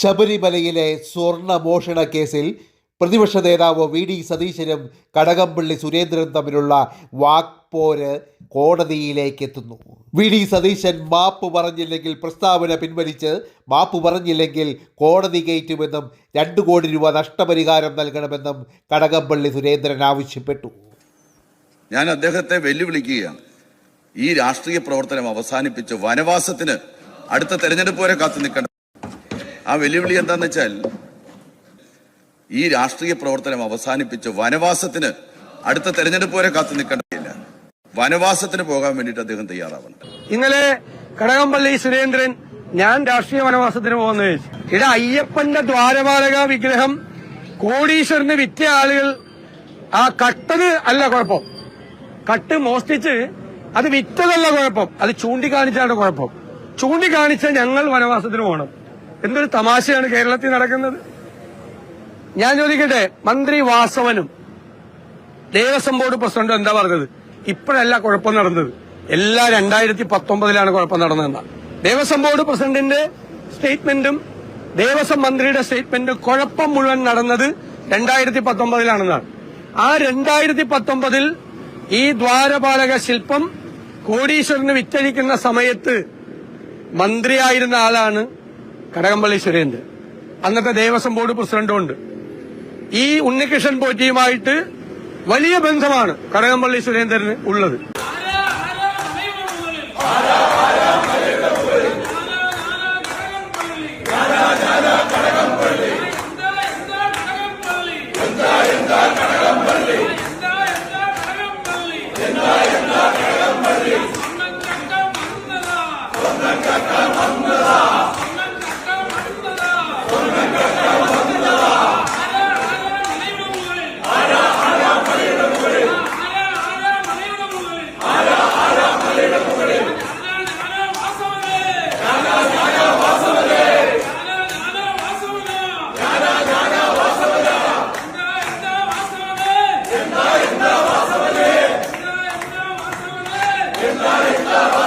ശബരിമലയിലെ സ്വർണ മോഷണ കേസിൽ പ്രതിപക്ഷ നേതാവ് വി ഡി സതീശനും കടകംപള്ളി സുരേന്ദ്രനും തമ്മിലുള്ള വാക്പോര് കോടതിയിലേക്ക് എത്തുന്നു. വി ഡി സതീശൻ മാപ്പ് പറഞ്ഞില്ലെങ്കിൽ പ്രസ്താവന പിൻവലിച്ച് മാപ്പ് പറഞ്ഞില്ലെങ്കിൽ കോടതി കയറ്റുമെന്നും രണ്ടു കോടി രൂപ നഷ്ടപരിഹാരം നൽകണമെന്നും കടകംപള്ളി സുരേന്ദ്രൻ ആവശ്യപ്പെട്ടു. ഞാൻ അദ്ദേഹത്തെ വെല്ലുവിളിക്കുകയാണ്. ഈ രാഷ്ട്രീയ പ്രവർത്തനം അവസാനിപ്പിച്ച് വനവാസത്തിന് അടുത്ത തെരഞ്ഞെടുപ്പ് വരെ കാത്തു നിൽക്കണം ആ വെല്ലുവിളി എന്താന്ന് വെച്ചാൽ ഈ രാഷ്ട്രീയ പ്രവർത്തനം അവസാനിപ്പിച്ച് വനവാസത്തിന് അടുത്ത തെരഞ്ഞെടുപ്പ് വരെ കാത്തു നിൽക്കേണ്ടതില്ല വനവാസത്തിന് പോകാൻ വേണ്ടിട്ട് അദ്ദേഹം തയ്യാറാവണം. ഇന്നലെ കടകംപള്ളി സുരേന്ദ്രൻ ഞാൻ രാഷ്ട്രീയ വനവാസത്തിന് പോകുന്ന ഇവിടെ അയ്യപ്പന്റെ ദ്വാരപാലക വിഗ്രഹം കോടീശ്വരന് വിറ്റ ആളുകൾ ആ കട്ടത് അല്ല കുഴപ്പം. കട്ട് മോഷ്ടിച്ച് അത് വിറ്റതല്ല കുഴപ്പം. അത് ചൂണ്ടിക്കാണിച്ചാണ് കുഴപ്പം. ചൂണ്ടിക്കാണിച്ച ഞങ്ങൾ വനവാസത്തിന് പോകണം. എന്തൊരു തമാശയാണ് കേരളത്തിൽ നടക്കുന്നത്? ഞാൻ ചോദിക്കട്ടെ മന്ത്രി വാസവനും ദേവസ്വം ബോർഡ് പ്രസിഡന്റും എന്താ പറഞ്ഞത്? ഇപ്പോഴല്ല കുഴപ്പം നടന്നത്. എല്ലാ രണ്ടായിരത്തി പത്തൊമ്പതിലാണ് കുഴപ്പം നടന്നതെന്ന. ദേവസ്വം ബോർഡ് പ്രസിഡന്റിന്റെ സ്റ്റേറ്റ്മെന്റും ദേവസ്വം മന്ത്രിയുടെ സ്റ്റേറ്റ്മെന്റും കുഴപ്പം മുഴുവൻ നടന്നത് രണ്ടായിരത്തി പത്തൊമ്പതിലാണെന്നാണ് ആ രണ്ടായിരത്തി പത്തൊമ്പതിൽ ഈ ദ്വാരപാലക ശില്പം കോടീശ്വരന് വിറ്റഴിക്കുന്ന സമയത്ത് മന്ത്രിയായിരുന്ന ആളാണ് കടകംപള്ളി സുരേന്ദ്രൻ. അന്നത്തെ ദേവസ്വം ബോർഡ് പ്രസിഡന്റും ഉണ്ട്. ഈ ഉണ്ണികൃഷ്ണൻ പോറ്റിയുമായിട്ട് വലിയ ബന്ധമാണ് കടകംപള്ളി സുരേന്ദ്രന് ഉള്ളത്. എന്താ María.